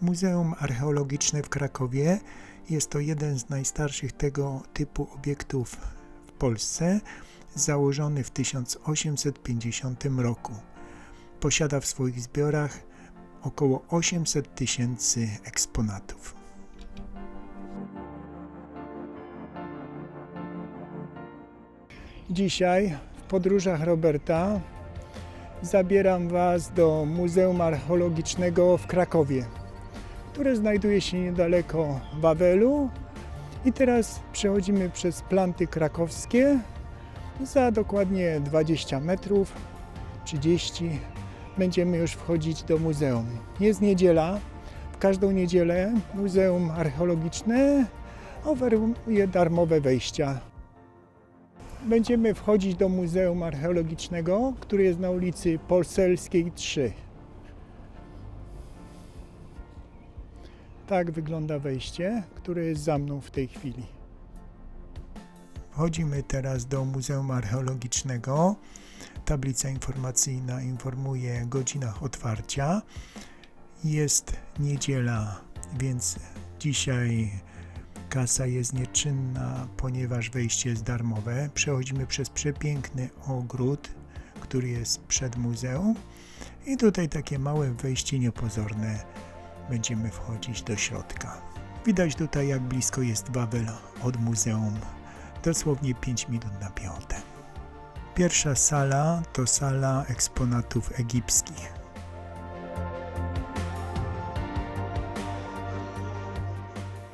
Muzeum Archeologiczne w Krakowie jest to jeden z najstarszych tego typu obiektów w Polsce, założony w 1850 roku. Posiada w swoich zbiorach około 800 tysięcy eksponatów. Dzisiaj w podróżach Roberta zabieram Was do Muzeum Archeologicznego w Krakowie, które znajduje się niedaleko Wawelu. I teraz przechodzimy przez planty krakowskie. Za dokładnie 20 metrów, 30, będziemy już wchodzić do muzeum. Jest niedziela. W każdą niedzielę Muzeum Archeologiczne oferuje darmowe wejścia Będziemy wchodzić do Muzeum Archeologicznego, który jest na ulicy Polselskiej 3. Tak wygląda wejście, które jest za mną w tej chwili. Wchodzimy teraz do Muzeum Archeologicznego. Tablica informacyjna informuje o godzinach otwarcia. Jest niedziela, więc dzisiaj Kasa jest nieczynna, ponieważ wejście jest darmowe. Przechodzimy przez przepiękny ogród, który jest przed muzeum. I tutaj takie małe wejście niepozorne. Będziemy wchodzić do środka. Widać tutaj, jak blisko jest Wawel od muzeum. Dosłownie 5 minut na piątę. Pierwsza sala to sala eksponatów egipskich.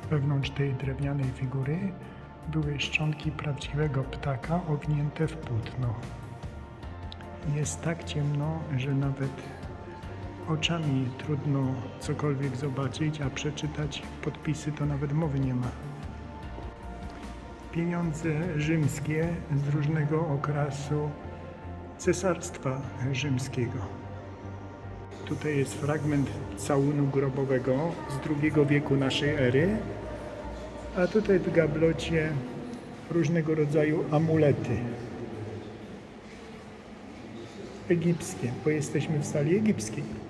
Wewnątrz tej drewnianej figury były szczątki prawdziwego ptaka owinięte w płótno. Jest tak ciemno, że nawet oczami trudno cokolwiek zobaczyć, a przeczytać podpisy to nawet mowy nie ma. Pieniądze rzymskie z różnego okresu cesarstwa rzymskiego. Tutaj jest fragment całunu grobowego z II wieku naszej ery, a tutaj w gablocie różnego rodzaju amulety egipskie, bo jesteśmy w sali egipskiej.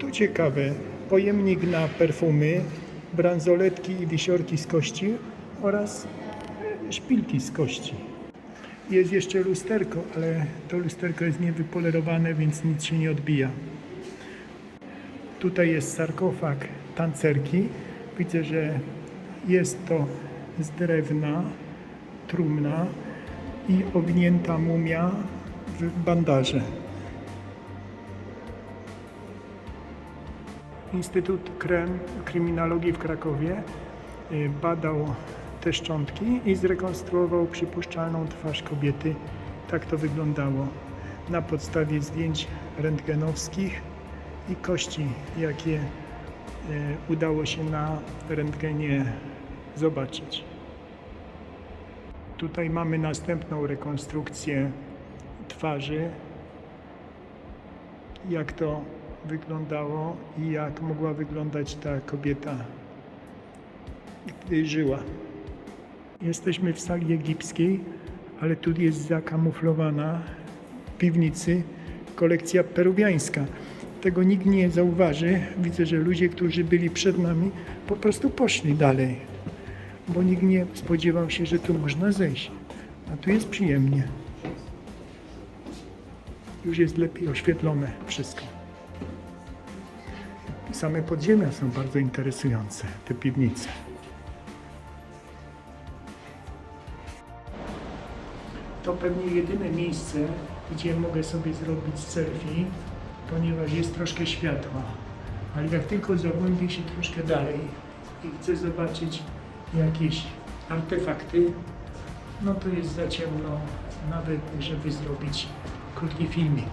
Tu ciekawe, pojemnik na perfumy, bransoletki i wisiorki z kości oraz szpilki z kości. Jest jeszcze lusterko, ale to lusterko jest niewypolerowane, więc nic się nie odbija. Tutaj jest sarkofag tancerki. Widzę, że jest to z drewna trumna i owinięta mumia w bandaże. Instytut Kryminologii w Krakowie y, badał te szczątki i zrekonstruował przypuszczalną twarz kobiety. Tak to wyglądało na podstawie zdjęć rentgenowskich i kości, jakie e, udało się na rentgenie zobaczyć. Tutaj mamy następną rekonstrukcję twarzy, jak to wyglądało i jak mogła wyglądać ta kobieta, gdy żyła. Jesteśmy w sali egipskiej, ale tu jest zakamuflowana w piwnicy kolekcja peruwiańska tego nikt nie zauważy. Widzę, że ludzie, którzy byli przed nami, po prostu poszli dalej, bo nikt nie spodziewał się, że tu można zejść. A tu jest przyjemnie. Już jest lepiej oświetlone wszystko. Same podziemia są bardzo interesujące, te piwnice. To pewnie jedyne miejsce, gdzie mogę sobie zrobić selfie ponieważ jest troszkę światła. Ale jak tylko zagłębię się troszkę dalej i chcę zobaczyć jakieś artefakty, no to jest za ciemno nawet, żeby zrobić krótki filmik.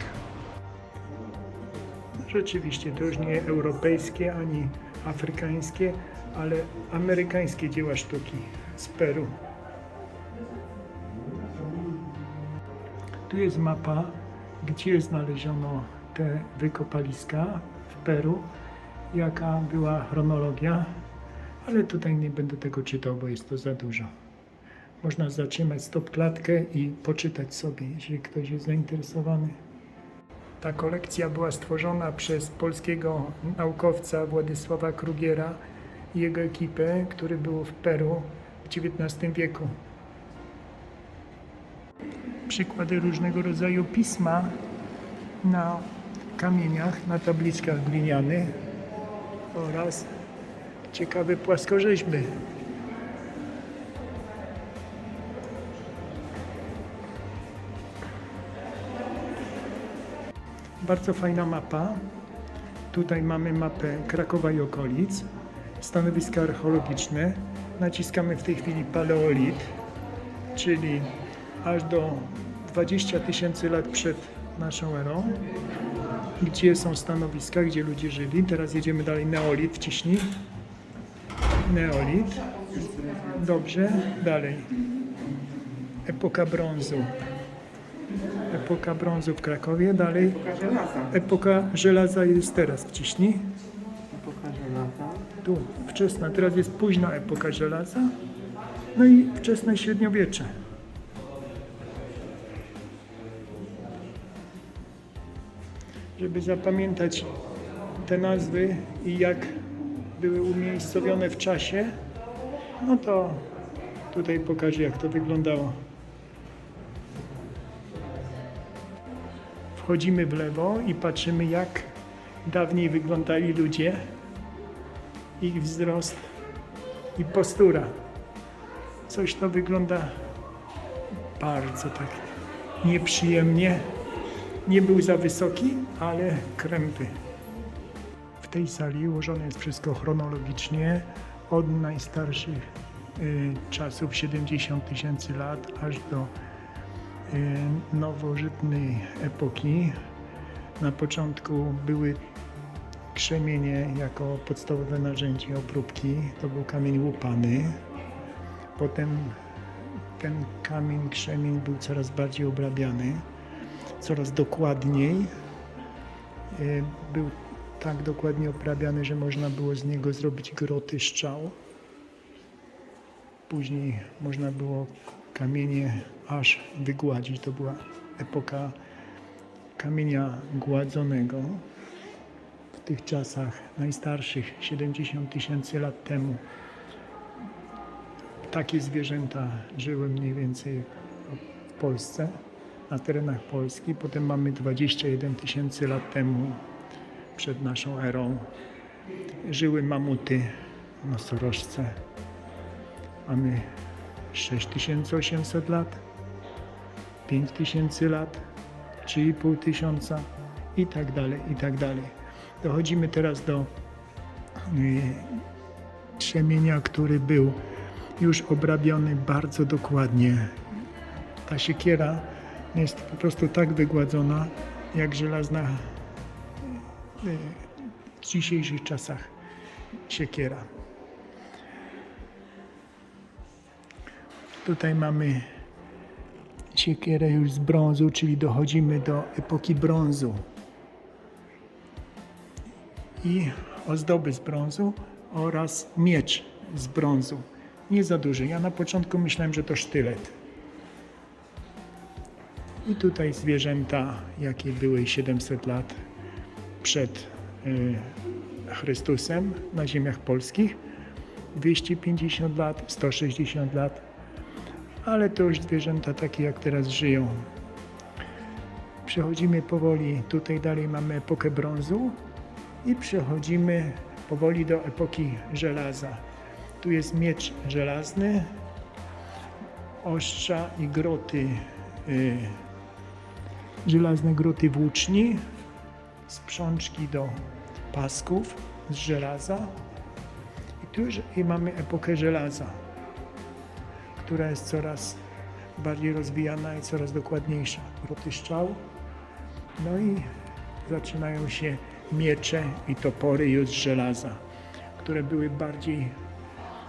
Rzeczywiście to już nie europejskie ani afrykańskie, ale amerykańskie dzieła sztuki z Peru. Tu jest mapa, gdzie znaleziono te wykopaliska w Peru, jaka była chronologia, ale tutaj nie będę tego czytał, bo jest to za dużo. Można zatrzymać stop klatkę i poczytać sobie, jeśli ktoś jest zainteresowany. Ta kolekcja była stworzona przez polskiego naukowca Władysława Krugiera i jego ekipę, który był w Peru w XIX wieku. Przykłady różnego rodzaju pisma na kamieniach, na tabliczkach glinianych oraz ciekawe płaskorzeźby. Bardzo fajna mapa. Tutaj mamy mapę Krakowa i okolic, stanowiska archeologiczne. Naciskamy w tej chwili paleolit, czyli aż do 20 tysięcy lat przed naszą erą, gdzie są stanowiska, gdzie ludzie żyli. Teraz jedziemy dalej, neolit, wciśnij. Neolit. Dobrze, dalej. Epoka brązu. Epoka brązu w Krakowie, dalej. Epoka żelaza. Epoka żelaza jest teraz, wciśnij. Epoka żelaza. Tu, wczesna, teraz jest późna epoka żelaza. No i wczesne średniowiecze. Żeby zapamiętać te nazwy i jak były umiejscowione w czasie, no to tutaj pokażę jak to wyglądało. Wchodzimy w lewo i patrzymy jak dawniej wyglądali ludzie ich wzrost i postura. Coś to wygląda bardzo tak nieprzyjemnie. Nie był za wysoki, ale krępy. W tej sali ułożone jest wszystko chronologicznie od najstarszych y, czasów 70 tysięcy lat aż do nowożytnej epoki. Na początku były krzemienie jako podstawowe narzędzie obróbki. To był kamień łupany. Potem ten kamień, krzemień był coraz bardziej obrabiany, coraz dokładniej. E, Był tak dokładnie obrabiany, że można było z niego zrobić groty szczał. Później można było kamienie aż wygładzić. To była epoka kamienia gładzonego w tych czasach najstarszych, 70 tysięcy lat temu, takie zwierzęta żyły mniej więcej w Polsce, na terenach Polski. Potem mamy 21 tysięcy lat temu, przed naszą erą, żyły mamuty, nosorożce. Mamy 6800 lat, 5000 lat, 3,5 tysiąca i tak dalej, i tak dalej. Dochodzimy teraz do y, krzemienia, który był już obrabiony bardzo dokładnie. Ta siekiera jest po prostu tak wygładzona, jak żelazna y, w dzisiejszych czasach siekiera. Tutaj mamy siekierę już z brązu, czyli dochodzimy do epoki brązu i ozdoby z brązu oraz miecz z brązu. Nie za duży. Ja na początku myślałem, że to sztylet. I tutaj zwierzęta, jakie były 700 lat przed y, Chrystusem na ziemiach polskich. 250 lat, 160 lat, ale to już zwierzęta takie, jak teraz żyją. Przechodzimy powoli, tutaj dalej mamy epokę brązu, i przechodzimy powoli do epoki żelaza. Tu jest miecz żelazny, ostrza i groty, y, żelazne groty włóczni, sprzączki do pasków z żelaza. I tu już i mamy epokę żelaza, która jest coraz bardziej rozwijana i coraz dokładniejsza. Groty szczał, no i zaczynają się miecze i topory już z żelaza, które były bardziej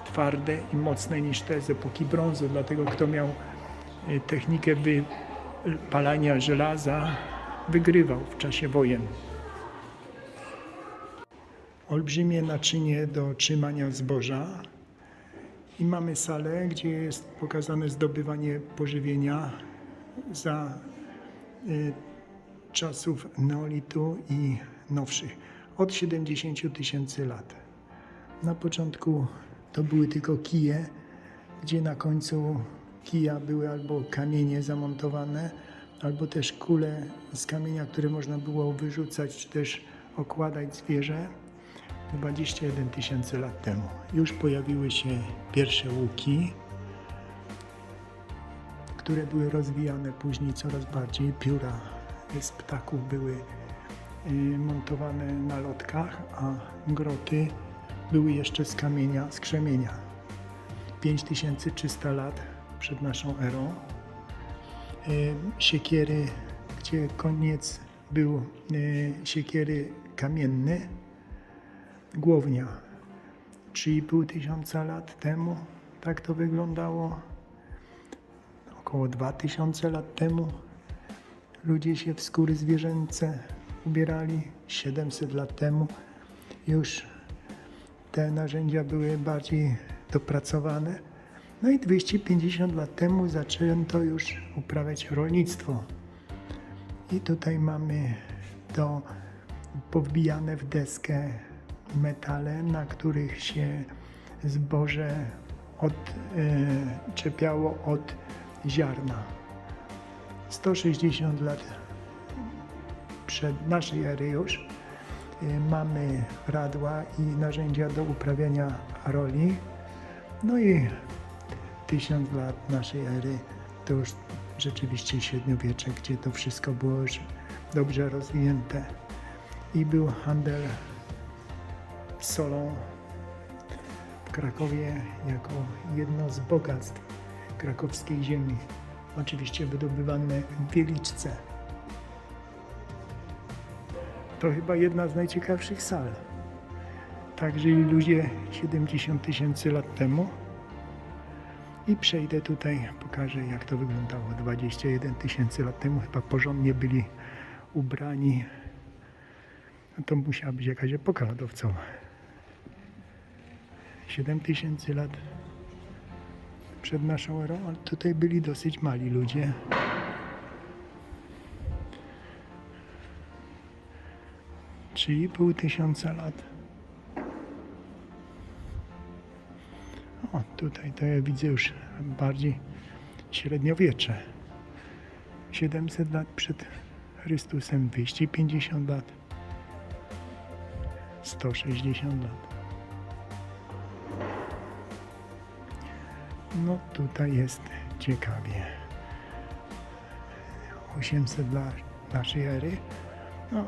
twarde i mocne niż te z epoki brązu. Dlatego kto miał y, technikę wypalania żelaza, wygrywał w czasie wojen. Olbrzymie naczynie do trzymania zboża i mamy salę, gdzie jest pokazane zdobywanie pożywienia za y, czasów neolitu i nowszych, od 70 tysięcy lat. Na początku to były tylko kije, gdzie na końcu kija były albo kamienie zamontowane, albo też kule z kamienia, które można było wyrzucać, czy też okładać zwierzę. 21 tysięcy lat temu. Już pojawiły się pierwsze łuki, które były rozwijane później coraz bardziej. Pióra z ptaków były y, montowane na lotkach, a groty były jeszcze z kamienia, z krzemienia. 5300 lat przed naszą erą. Y, Siekiery, gdzie koniec był y, siekiery kamienny, głownia. 3,5 tysiąca lat temu tak to wyglądało. Około 2000 lat temu ludzie się w skóry zwierzęce ubierali. 700 lat temu już te narzędzia były bardziej dopracowane. No i 250 lat temu zaczęto już uprawiać rolnictwo. I tutaj mamy to powbijane w deskę metale, na których się zboże odczepiało od ziarna. 160 lat przed naszej ery już y, mamy radła i narzędzia do uprawiania roli. No i 1000 lat naszej ery to już rzeczywiście średniowiecze, gdzie to wszystko było już dobrze rozwinięte i był handel solą w Krakowie jako jedno z bogactw krakowskiej ziemi. Oczywiście wydobywane w Wieliczce. To chyba jedna z najciekawszych sal. Tak żyli ludzie 70 tysięcy lat temu. I przejdę tutaj, pokażę jak to wyglądało 21 tysięcy lat temu. Chyba porządnie byli ubrani. No to musiała być jakaś epoka lodowcowa. 7 tysięcy lat przed naszą erą, ale tutaj byli dosyć mali ludzie. Trzy i pół tysiąca lat. O, tutaj to ja widzę już bardziej średniowiecze. 700 lat przed Chrystusem, 250 lat, 160 lat. No tutaj jest ciekawie. 800 lat naszej ery. No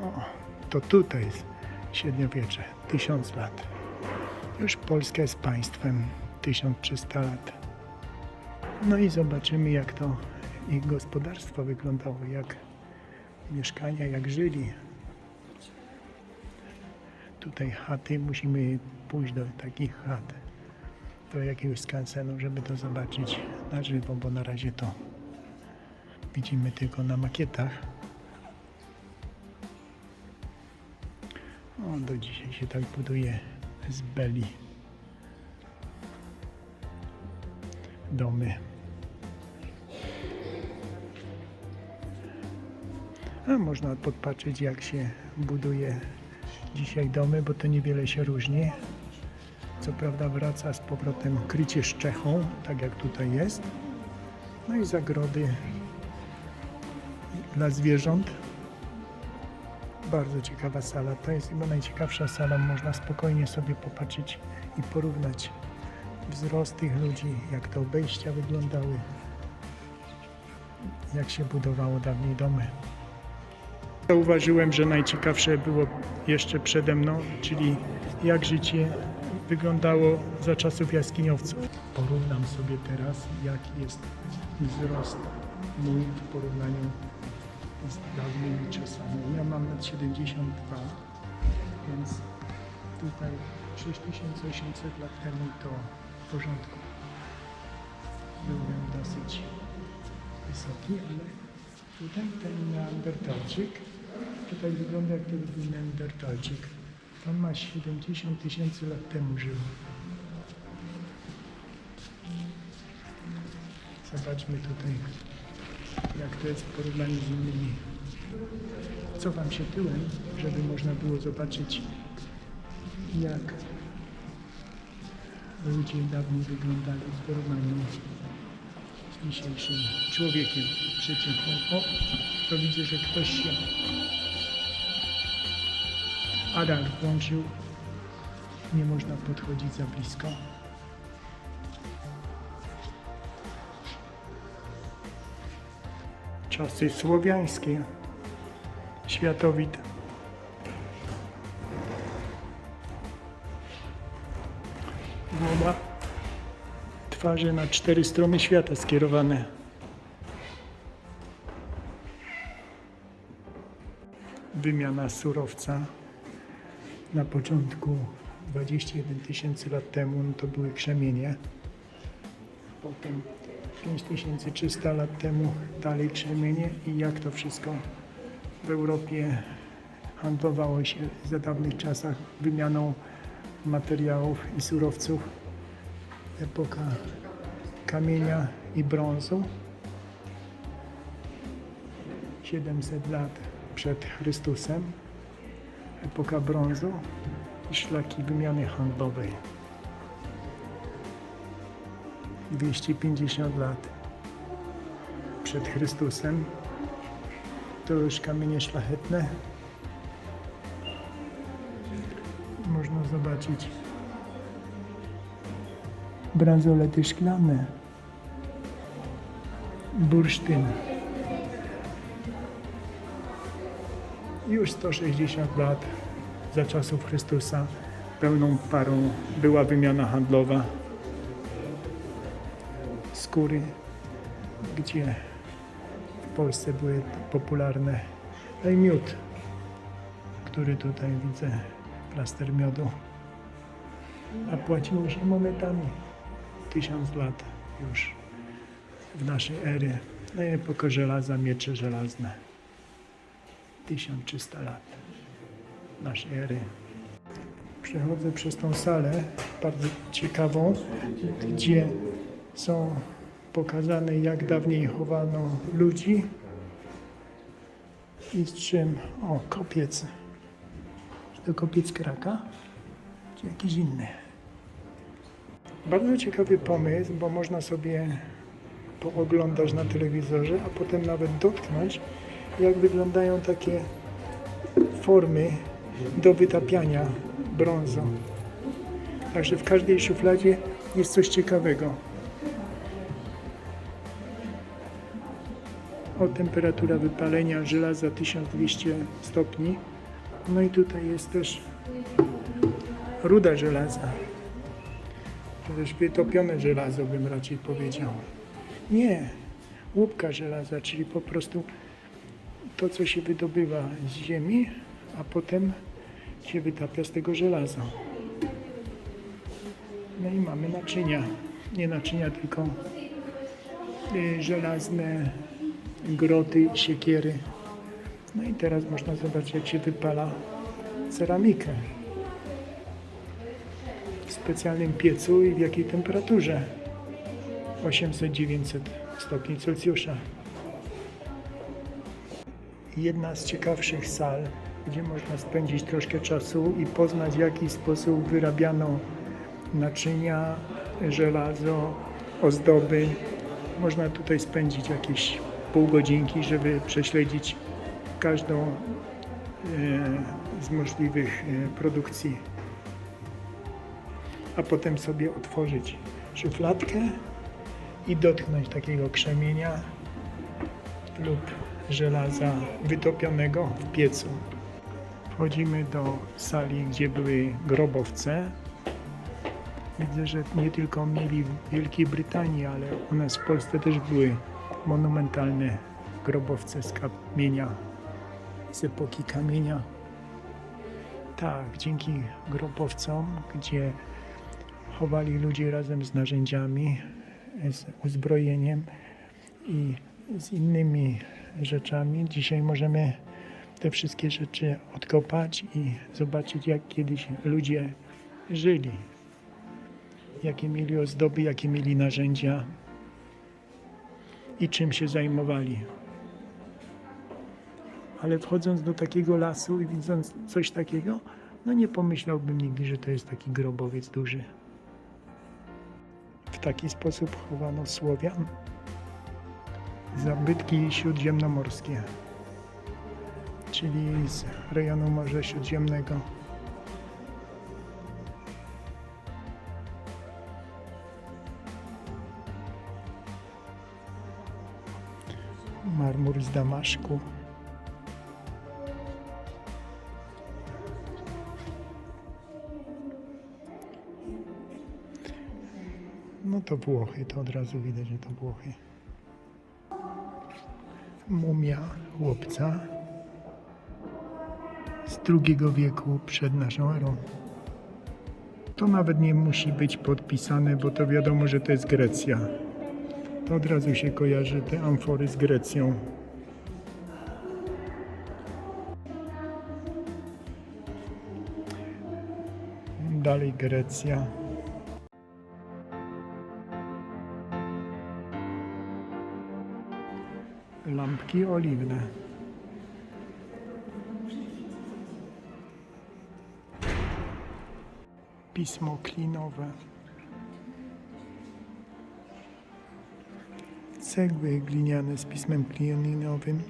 to tutaj jest średniowiecze, 1000 lat. Już Polska jest państwem 1300 lat. No i zobaczymy jak to ich gospodarstwo wyglądało, jak mieszkania, jak żyli. Tutaj chaty, musimy pójść do takich chat do jakiegoś skansenu, żeby to zobaczyć na żywo, bo na razie to widzimy tylko na makietach. O, do dzisiaj się tak buduje z beli domy. A można podpatrzeć jak się buduje dzisiaj domy, bo to niewiele się różni. Co prawda wraca z powrotem krycie szczechą, tak jak tutaj jest. No i zagrody dla zwierząt. Bardzo ciekawa sala. To jest chyba najciekawsza sala. Można spokojnie sobie popatrzeć i porównać wzrost tych ludzi, jak te obejścia wyglądały, jak się budowało dawniej domy. Zauważyłem, że najciekawsze było jeszcze przede mną, czyli jak życie wyglądało za czasów jaskiniowców. Porównam sobie teraz, jaki jest wzrost mój w porównaniu z dawnymi czasami. Ja mam lat 72, więc tutaj 6800 lat temu to w porządku. Byłem dosyć wysoki, ale tutaj ten neandertalczyk, tutaj wygląda jak to był neandertalczyk. Tam ma 70 tysięcy lat temu żył. Zobaczmy tutaj, jak to jest w porównaniu z innymi Cofam się tyłem, żeby można było zobaczyć, jak ludzie dawniej wyglądali w porównaniu z dzisiejszym człowiekiem przeciętnym. O, to widzę, że ktoś się alarm włączył. Nie można podchodzić za blisko. Czasy słowiańskie. Światowid. Głowa. Twarze na cztery strony świata skierowane. Wymiana surowca na początku 21 tysięcy lat temu no to były krzemienie. Potem 5300 lat temu dalej krzemienie i jak to wszystko w Europie handlowało się za dawnych czasach wymianą materiałów i surowców. Epoka kamienia i brązu. 700 lat przed Chrystusem. Epoka brązu i szlaki wymiany handlowej. 250 lat przed Chrystusem. To już kamienie szlachetne. Można zobaczyć bransolety szklane, bursztyn. Już 160 lat za czasów Chrystusa pełną parą była wymiana handlowa skóry, gdzie w Polsce były popularne. No i miód, który tutaj widzę, plaster miodu. A płaciło się monetami. Tysiąc lat już w naszej ery. No i epoka żelaza, miecze żelazne. 1300 lat naszej ery. Przechodzę przez tą salę, bardzo ciekawą, gdzie są pokazane, jak dawniej chowano ludzi i z czym. O, kopiec. Czy to kopiec kraka? Czy jakiś inny? Bardzo ciekawy pomysł, bo można sobie pooglądać na telewizorze, a potem nawet dotknąć, jak wyglądają takie formy do wytapiania brązu. Także w każdej szufladzie jest coś ciekawego. O temperatura wypalenia żelaza 1200 stopni. No i tutaj jest też ruda żelaza. To też wytopione żelazo bym raczej powiedział. Nie, łupka żelaza, czyli po prostu to, co się wydobywa z ziemi, a potem się wytapia z tego żelaza. No i mamy naczynia. Nie naczynia, tylko y, żelazne groty, siekiery. No i teraz można zobaczyć, jak się wypala ceramikę w specjalnym piecu i w jakiej temperaturze. 800-900 stopni Celsjusza. Jedna z ciekawszych sal, gdzie można spędzić troszkę czasu i poznać, w jaki sposób wyrabiano naczynia, żelazo, ozdoby. Można tutaj spędzić jakieś pół godzinki, żeby prześledzić każdą e, z możliwych e, produkcji, a potem sobie otworzyć szufladkę i dotknąć takiego krzemienia lub żelaza wytopionego w piecu. Wchodzimy do sali, gdzie były grobowce. Widzę, że nie tylko mieli w Wielkiej Brytanii, ale u nas w Polsce też były monumentalne grobowce z kamienia, z epoki kamienia. Tak, dzięki grobowcom, gdzie chowali ludzi razem z narzędziami, z uzbrojeniem i z innymi rzeczami. Dzisiaj możemy te wszystkie rzeczy odkopać i zobaczyć, jak kiedyś ludzie żyli. Jakie mieli ozdoby, jakie mieli narzędzia i czym się zajmowali. ale wchodząc do takiego lasu i widząc coś takiego, no nie pomyślałbym nigdy, że to jest taki grobowiec duży. W taki sposób chowano Słowian. Zabytki śródziemnomorskie, czyli z rejonu Morza Śródziemnego. Marmur z Damaszku. No to Włochy, to od razu widać, że to Włochy. Mumia chłopca z II wieku przed naszą erą. To nawet nie musi być podpisane, bo to wiadomo, że to jest Grecja. To od razu się kojarzy te amfory z Grecją. Dalej Grecja. Lampki oliwne. Pismo klinowe. Cegły gliniane z pismem klinowym.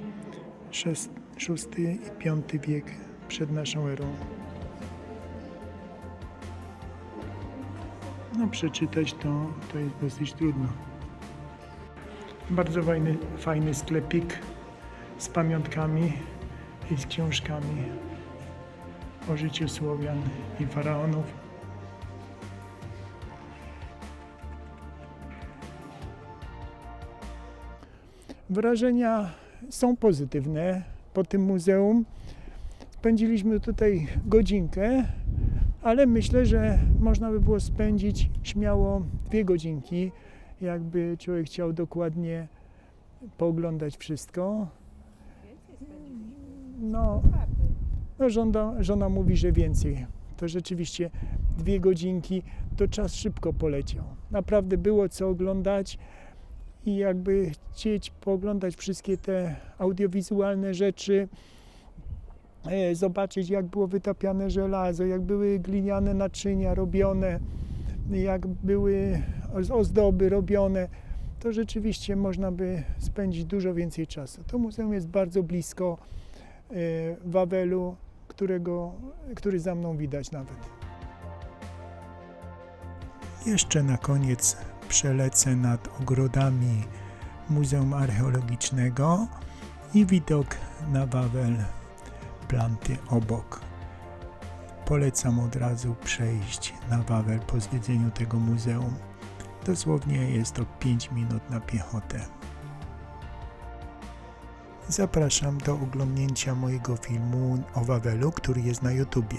VI i V wiek przed naszą erą. No przeczytać to, to jest dosyć trudno. Bardzo fajny, fajny sklepik z pamiątkami i z książkami o życiu Słowian i faraonów. Wrażenia są pozytywne po tym muzeum. Spędziliśmy tutaj godzinkę, ale myślę, że można by było spędzić śmiało dwie godzinki jakby człowiek chciał dokładnie pooglądać wszystko. No, no żona, żona mówi, że więcej. To rzeczywiście dwie godzinki, to czas szybko poleciał. Naprawdę było co oglądać i jakby chcieć pooglądać wszystkie te audiowizualne rzeczy, e, zobaczyć jak było wytapiane żelazo, jak były gliniane naczynia robione, jak były ozdoby robione, to rzeczywiście można by spędzić dużo więcej czasu. To muzeum jest bardzo blisko e, Wawelu, którego, który za mną widać nawet. Jeszcze na koniec przelecę nad ogrodami Muzeum Archeologicznego i widok na Wawel, planty obok. Polecam od razu przejść na Wawel po zwiedzeniu tego muzeum. Dosłownie jest to 5 minut na piechotę. Zapraszam do oglądnięcia mojego filmu o Wawelu, który jest na YouTubie.